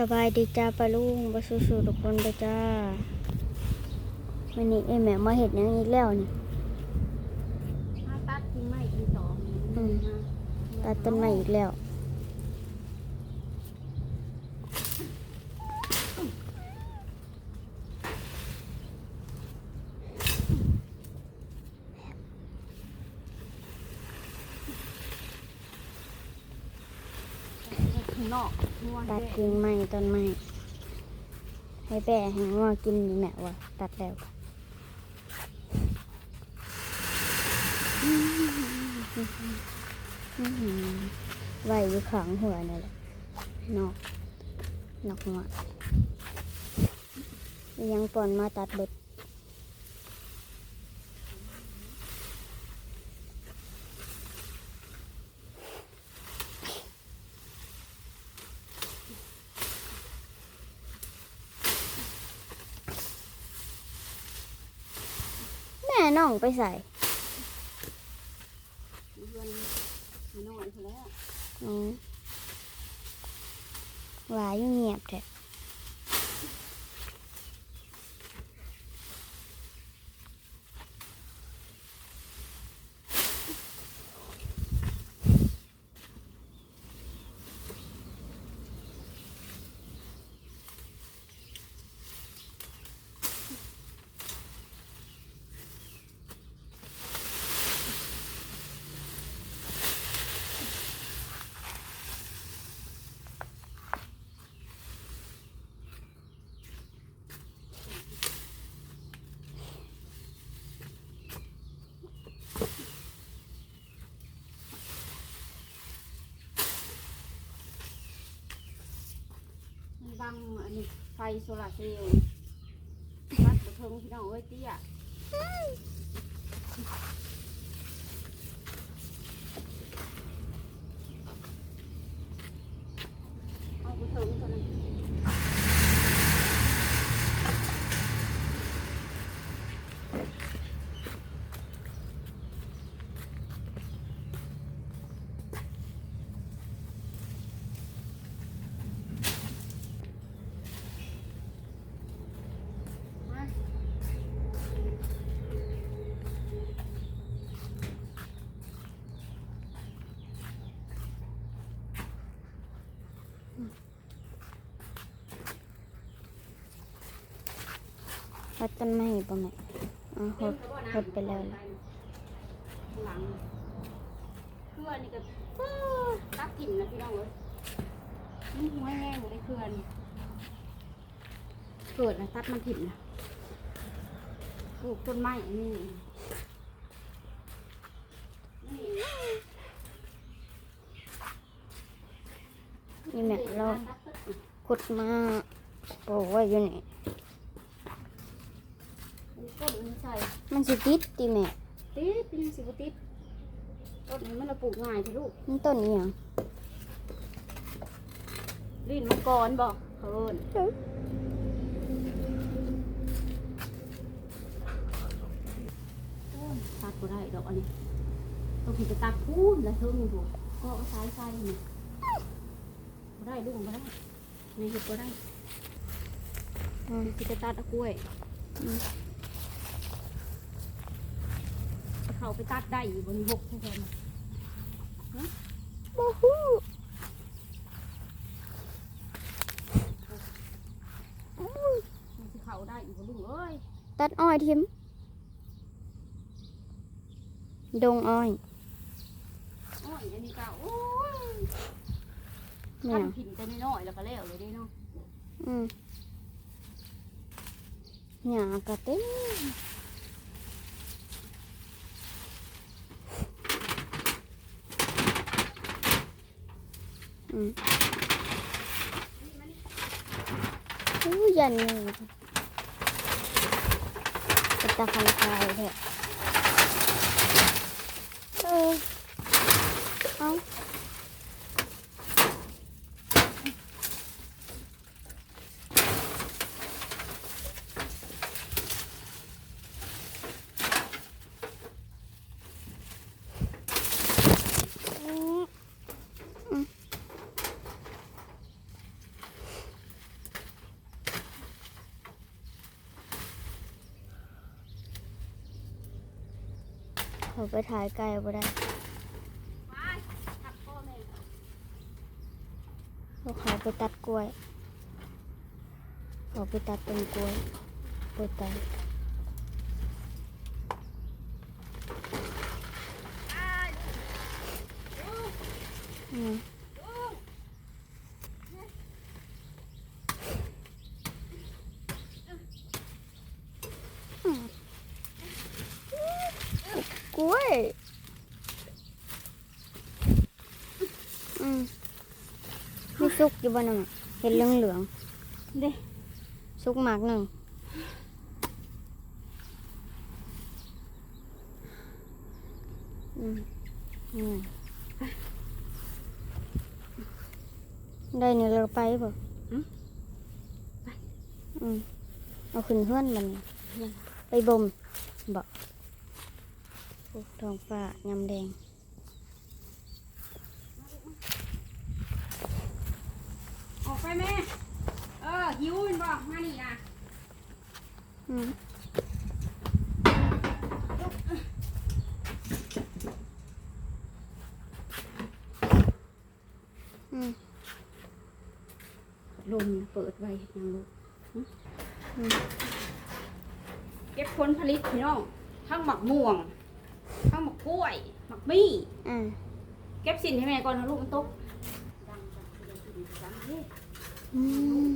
สบายดีจ้าปะลุงบสู้สู้ทุกคนเด้อจ้าวันนี้ไอ้แม่มาเห็ดหยังอีกแล้วนี่ถ้าตัดทิ้งไม่ทิ้งสองอืมตัดต้นไม้อีกแล้ว ข้าง นอกนัวตัดเด้กิ่งไม้ต้นไม้ให้แบะให้งัวกินนี่แม่ว่าตัดแล้วอื้อหือไว้อยู่ข้างหัวนี่แหละนอกนอกหัวยังปอนมาตัดเบิด แม่ น้องไปใส่เพื่อนข้างนอกไปแล้ว อืมว่าอยู่เงียบแท้ มันบังอันนี้ไฟโซลาร์เซลล์วัดบุเทิงพี่น้องเอ้ยเตี้ยเอาบุเทิงตัวนั้นมา ตัดต้นไม้ป่ะแม่อ๋อหดหดไปแล้วล่ะหลังเคลื่อนนี่ก็ปื๊ดตักกิ่มนะพี่น้องเอ้ยนี่หัวแห้งเลยเคลื่อนเกิดนะตัดมันถิ่มนะปลูกต้นไม้นี่นี่นี่แม่เราขุดมาปลูกไว้อยู่นี่ ต้นนี้ใส่มันสิติดติแม่ติดเป็นสิบติดต้นนี้มันเราปลูกง่ายทีลูกมันต้นอีหยังลิ้นมังกรบอกเพิ่นโอ้ยตัดก็ได้ดอกอันนี้ต้องผิดไปตัดพูนแล้วเทิงถูกก็เอาสายไฟนี่บ่ได้ลูกบ่ได้นี่เห็ดบ่ได้อืมสิไปตัดเอากล้วย อืม เขาไปตัดได้อยู่บนหกทุกคนบ่ฮู้มันสิเขาได้อยู่บนลูกเอ้ยตัดอ้อยทิมดงอ้อยโอ้ยอันนี้ก็โอ้ยแม่ขั้นผินแต่น้อยๆแล้วก็แล้วเลยเด้เนาะอืมหญ้าก็เต็ม อู้ยันนี่เป็นตะคันคายแท้เออเอาอืม เขาไปถ่ายไกลบ่ได้ลูกพ่อแม่เขาขาไปตัดกล้วยเขาไปตัดต้นกล้วยไปตัดอืมอืม กล้วยอืมมีซุกอยู่บ้านน่ะเห็นเหลืองเหลืองเด้ๆซุกหมากหนึ่งอืมอืมได้เนี่ยเราไปป่ะอืมเอาขึ้นเฮือนมันนี่ไปบ่มบอก ทองฟ้ายำแดงออกไปแม่ เออหิวเป็นบ่มานี่นะอืมอืมลมเปิดไว้ยังลูกอืมเก็บผลผลิตพี่น้องทั้งหมักม่วง ทั้งหมักกล้วย หมักมี่ อ่าเก็บสินให้แม่ก่อนนะลูกมันตกดังจังเดี๋ยวสิดังเฮ้อืม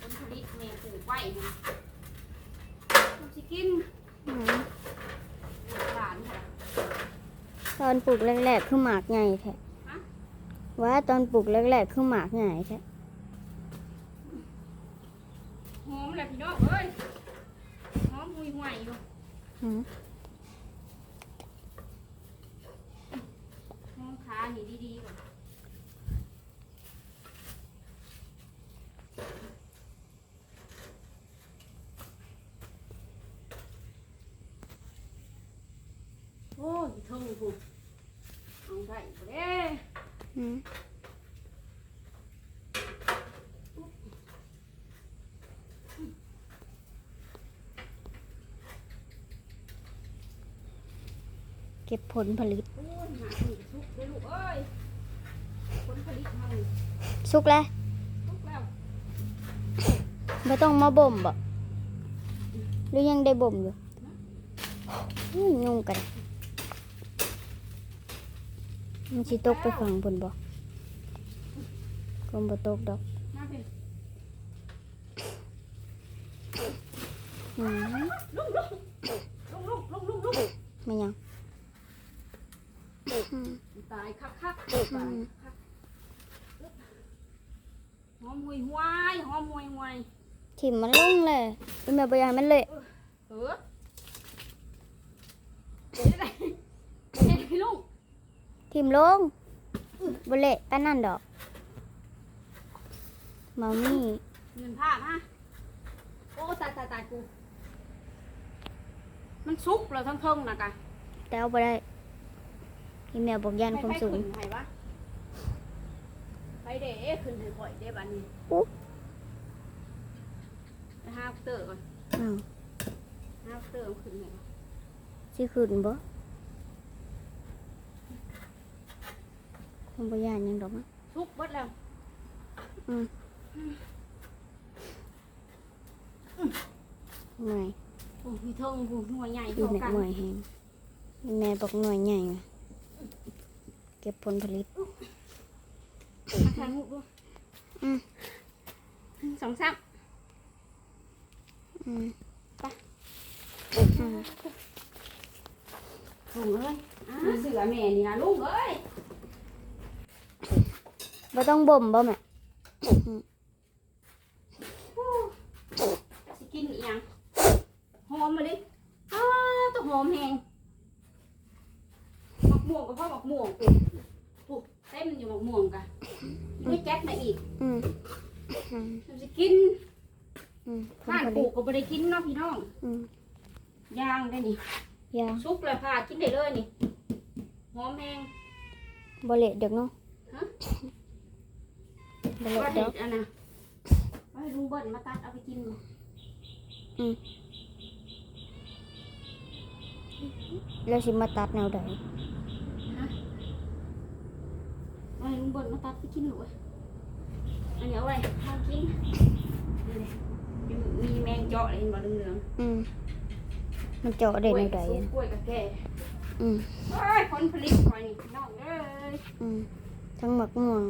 ผลผลิตแม่ปลูกไว้นะมันสิกินอืมหลานค่ะ ตอนปลูกแรกๆคือหมากใหญ่แท้ฮะ ว่าตอนปลูกแรกๆคือหมากใหญ่แท้ หอมเลยพี่น้องเอ้ย หอมหุยหวยอยู่อืมหอมขานี่ดีๆก่อนโอ้ยเทิงกูเอาได้บ่เด้อืมเก็บผลผลิตโอ้ยหาหนึ่งสุก เลยลูกเอ้ยผลผลิตมันสุกแล้วสุกแล้วไม่ต้องมาบ่มบ่หรือยังได้บ่มอยู่อื้อยุ่งกันมันสิตกไปฝั่งบนบ่ก็บ่ตกดอกมาเป็นอืมลุกลุกลุกลุกลุกลุกลุกไม่ยังอืม ตายคักคักอืตายมคักหอมหุยหวยหอมหุยหวยถิ่มมันลงเลยเป็นแบบอย่างมันเลยเออเดี๋ยวได้เดี๋ยวได้ลุกถิ่มลงบเละปานนั่นดอกเมามี่เงินผ้ามาโอ้ตายตายตายกู มันสุกแล้วทั้งเทิงนะกะแต่เอาไปได้ อีแมวบอกยันความสูงไปขึ้นให้วะไปเด้ขึ้นให้ข่อยเด้บัดนี้อุ๊ไปหาเตอร์ก่อนอ้าวหาเตอร์เอาขึ้นให้สิขึ้นบ่คงบ่ยานหยังดอกมั้งสุกเบิดแล้วอืมหน่วยโอ้ยเทิงกูหน่วยใหญ่อยู่เท่าในกันหน่วยแหงแม่บอกหน่วยใหญ่ว่ะ เก็บผลผลิตมาทางหูดูอืมหนึ่งสองสามอืมไปอืมลุงเอ้ยอ่าเสือแม่นี่นะลุงเอ้ยบ่ต้องบ่มบ่แม่สิกินอีหยังหอมมาดิอ้าต้องหอมแหงหมักม่ วงกับพ่อหมักม่วงปุ๊บเต้มอยู่หมักม่วงกะไม่แก๊กมาอีกอืมอืมมันจะกินอืมผลบ้านผปลูลิกตก็ไม่ได้กินเนาะพี่น้องอืมย่างได้นี่ยางซุกเลยค่ะกินได้เลยนี่หอมแหงบ่เละเด็กเนาะฮะบ่เละว่าดเด็อกดอันน่ะว่าให้ลุงเบิ้ลมาตัดเอาไปกินอืมแล้วสิมาตัดแนวใดฮะ เอาให้ลุงบนมาตัดไปกินหนูอะอันนี้เอาไว้ข้าวกินนี่เลยมีแมงเจาะอะไรเห็นบ่เหลืองอืมมันเจาะๆได้กล้วยแนวใดสุกอะกล้วยกับแก่อืมโอ้ยผลผลิตคอยนี่พี่น้องเอ้ยอืมทั้งหมักม่วง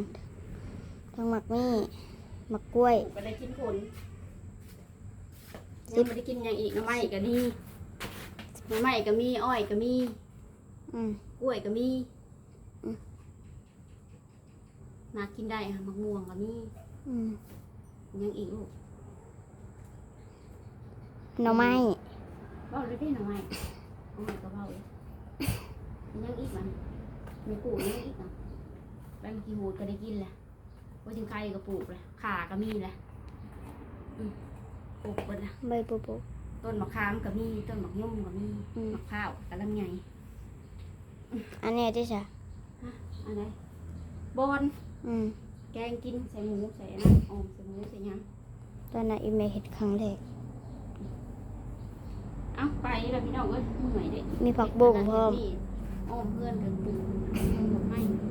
ทั้งหมักมี่หมักกล้วยปลูกก็ได้กินผลยังไม่ได้กินอย่างอีกหน้ำไม้ก็ดีหน้ำไม้ก็มีอ้อยก็มี อืมกล้วยก็มีอืม มากินได้ค่ะมะม่วงก็มีอืมยังอีกลูกหน่อไม้เบ้าเลยได้หน่อไม้หน่อไม้ก็เบ้าเลยยังอีกมันมีปลูกยังอีกนะแบงกีหูดก็ได้กินแหละว่าถึงไข่ก็ปลูกแหละข่าก็มีแหละอืมปลูกหมดนะใบโบโบต้นมะขามก็มีต้นมะย่อมก็มีอืม มะพร้าวกะลำไยอันนี้ที่จ้ะฮะอะไรบอน อืมแกงกินใส่หมูใส่อันนั้นออมใส่หมูใส่หยังตอนนั้นอีเมเห็ดครั้งแรก เอ้าไปแล้วพี่น้องเอ้ยเมื่อยเด้มีผักบุ้งพร้อม อ้อมเพื่อนกันปลูก